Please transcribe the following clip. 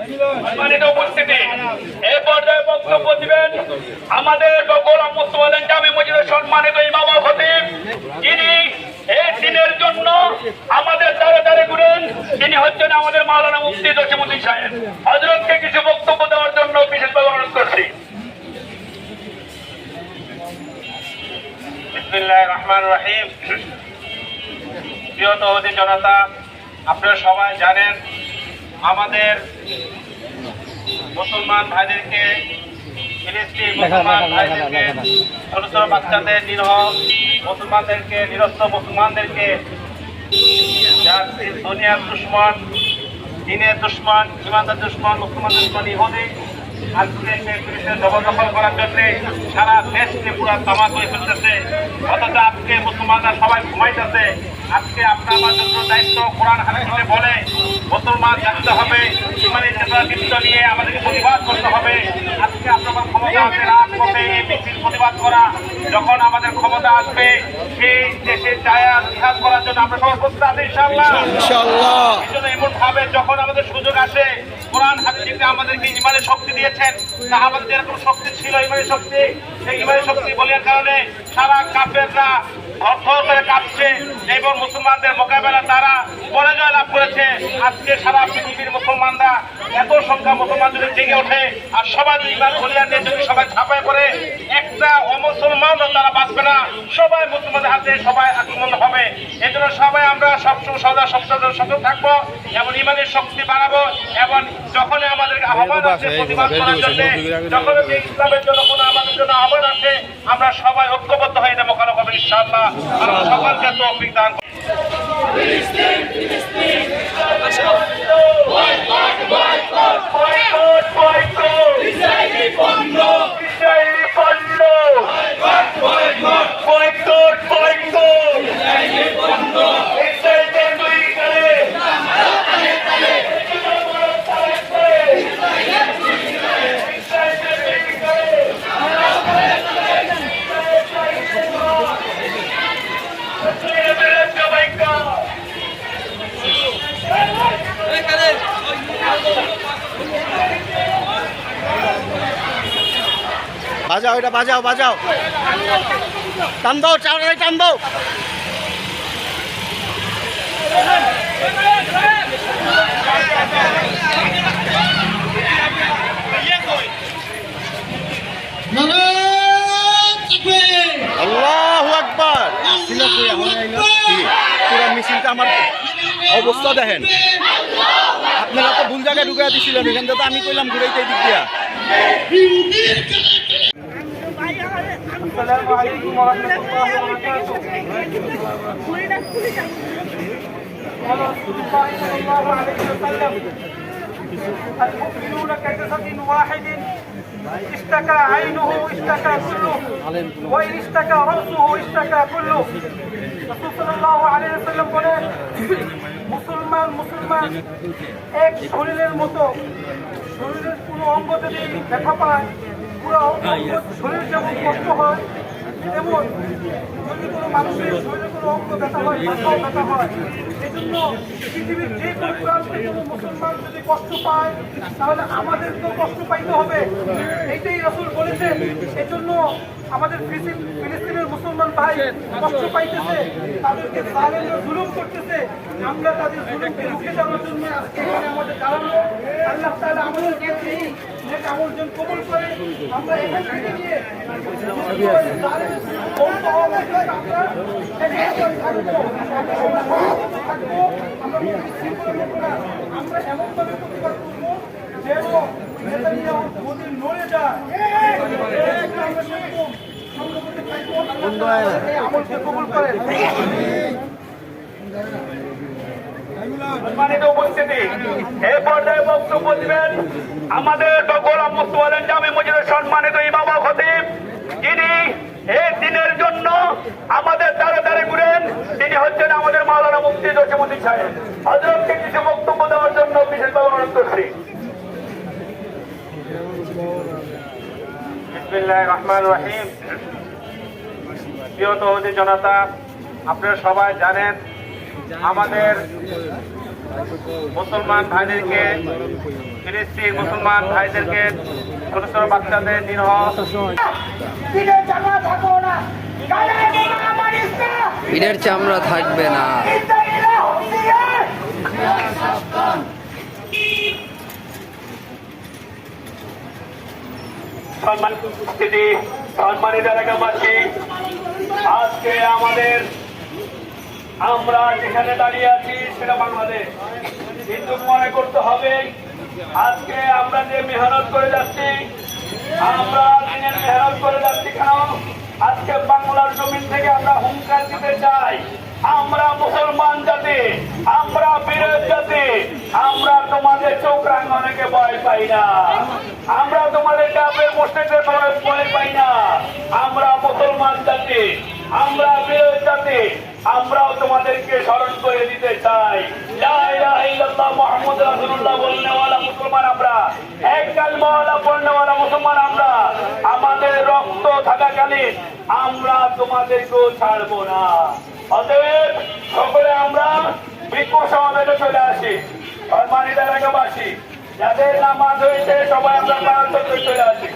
সম্মানিত উপস্থিতি এই পর্যায়ে বক্তব্য দিবেন আমাদের গোলাম মুস্তফা জামি মসজিদের সম্মানিত ইমাম খতিব। যিনি এই দিনের জন্য আমাদের দ্বারে দ্বারে ঘুরেন, তিনি হচ্ছেন আমাদের মাওলানা মুফতি জসিমুদ্দিন সাহেব। হজরতকে কিছু বক্তব্য দেওয়ার জন্য বিশেষভাবে অনুরোধ করছি। রহমান রহিম। প্রিয় জনতা, আপনারা সবাই জানেন আমাদের মুসলমান ভাইদেরকে মুসলমান ভাইদেরকে ছোট ছোট বাচ্চাদের নিরহ মুসলমানদেরকে নিরস্ত্র মুসলমানদেরকে দুনিয়ার দুশ্মন দিনের দুশ্মন ইমানদার দুশ্মন মুসলমান দুশ্মন ইহুদি আজকে জবরদখল করার জন্য সারা দেশকে পুরো তামা করে ফেলতেছে। অথচ আজকে মুসলমানরা সবাই ঘুমাইতেছে। আজকে আপনার আমার জন্য দায়িত্ব কোরআন হাদিসে বলে মুসলমান জানতে হবে ইমানি চেতনাবৃত্ত নিয়ে আমাদেরকে প্রতিবাদ করতে হবে। আজকে আপনার ক্ষমতা আছে রাত রাজপথে এই মিছিল প্রতিবাদ করা। যখন আমাদের ক্ষমতা আসবে সেই দেশে চায়া জিহাদ করার জন্য আমরা সবাই প্রস্তুত আছি ইনশাআল্লাহ। এমন ভাবে যখন আমাদের সুযোগ আসে কোরআন হাদিসে আমাদেরকে ইমানের শক্তি দিয়েছেন তা আমাদের যেরকম শক্তি ছিল ইমানের শক্তি সেই ইমানের শক্তি বলার কারণে সারা কাফেররা অর্থর করে কাঁপছে এবং মুসলমানদের মোকাবেলা তারা পরাজয় লাভ করেছে আজকে সারা পৃথিবীর মুসলমানরা এত সংখ্যা মুসলমান যদি জেগে ওঠে আর সবাই ইমান বলিয়ান যদি সবাই ছাপায় পড়ে একটা অমুসলমানও তারা বাঁচবে না সবাই মুসলমানদের হাতে সবাই আক্রমণ হবে এই জন্য সবাই আমরা সবসময় সদা সবসময় সতর্ক থাকব এবং ইমানের শক্তি বাড়াবো এবং যখনই আমাদেরকে আহ্বান আছে প্রতিবাদ করার জন্য যখন ইসলামের জন্য কোনো আমাদের আবার আছে। আমরা সবাই ঐক্যবদ্ধ হয়ে এটা মোকাবিলা করব ইনশাআল্লাহ। আমরা সকলকে তৌফিক দান বাজাও এটা বাজাও বাজাও। টান দাও চাউলে টান দাও আল্লাহু আকবার। পুরো মিছিলটা আমার অবস্থা দেখেন। আপনারা তো ভুল জায়গায় ঢুকাই দিছিলেন এখান থেকে তো আমি কইলাম ঘুরাইতে দিক দিয়া। المؤمنون كجسد واحد اشتكى عينه اشتكى كله وإن اشتكى رأسه اشتكى كله রসুল সাল্লাল্লাহু আলাইহি ওয়াসাল্লাম বলেন মুসলমান মুসলমান এক শরীরের মতো শরীরের কোনো অঙ্গ যদি ব্যথা পায় শরীর যেমন কষ্ট হয়। তেমন যদি কোনো মানুষের শরীরে কোনো অঙ্গ ব্যথা হয় ব্যথা হয় এই পৃথিবীর যে কোনো প্রান্তে মুসলমান যদি কষ্ট পায়, তাহলে আমাদের তো কষ্ট পাইতে হবে। এইটাই রসুল বলেছেন। এই জন্য আমাদের ফিলিস্তিনের মুসলমান ভাই কষ্ট পাইতেছে, তাদেরকে জুলুম করতেছে। আমরা তাদের জন্য আজকে এখানে আমাদের দাঁড়ানো আল্লাহ নেক করে। আমরা এখান থেকে নিয়ে আমরা করব এমনভাবে প্রতিবাদ করব যেন নেতানিয়াহু মোদি নড়ে যায় আমরা সেরকম আমলকে কবুল করেন সম্মানিত উপস্থিতি এই পর্যায়ে বক্তব্য দিবেন আমাদের গোলাম মুস্তফা জামি মসজিদের সম্মানিত খতিব। যিনি এই দিনের জন্য আমাদের দ্বারে দ্বারে ঘুরেন, তিনি হচ্ছেন আমাদের মাওলানা মুফতি জসিমুদ্দিন সাহেব। হজরতকে কিছু বক্তব্য দেওয়ার জন্য বিশেষভাবে অনুরোধ রহিম। জনতা, আপনারা সবাই জানেন আমাদের মুসলমান ভাইদেরকে ফিলিস্তিন মুসলমান ভাইদেরকে ছোট ছোট বাচ্চাদের নিরহ পিঠের চামড়া থাকব না। সম্মানিত উপস্থিতি সম্মানিত এলাকাবাসী আজকে আমাদের আমরা যেখানে দাঁড়িয়ে আছি সেটা বাংলাদেশ। কিন্তু মনে করতে হবে, আজকে আমরা যে মেহনত করে যাচ্ছি, আমরা দিনের মেহনত করে যাচ্ছি কেন? আজকে বাংলার জমিন থেকে আমরা হুঙ্কার দিতে চাই। আমরা মুসলমান জাতি, আমরা বিরোধ জাতি, আমরা তোমাদের চোখ রাঙ্গনকে ভয় পাই না। আমরা তোমাদের কাপের মসজিদের ভয় ভয় পাই না। আমরা মুসলমান জাতি, আমরা বিরোধ জাতি আমরাও তোমাদেরকে স্মরণ করে দিতে চাই। আমরা। আমাদের রক্ত থাকাকালীন আমরা তোমাদেরকেও ছাড়বো না। অতএব সকলে আমরা চলে আসি। নামাজ হয়েছে, সবাই আমরা চলে আসি।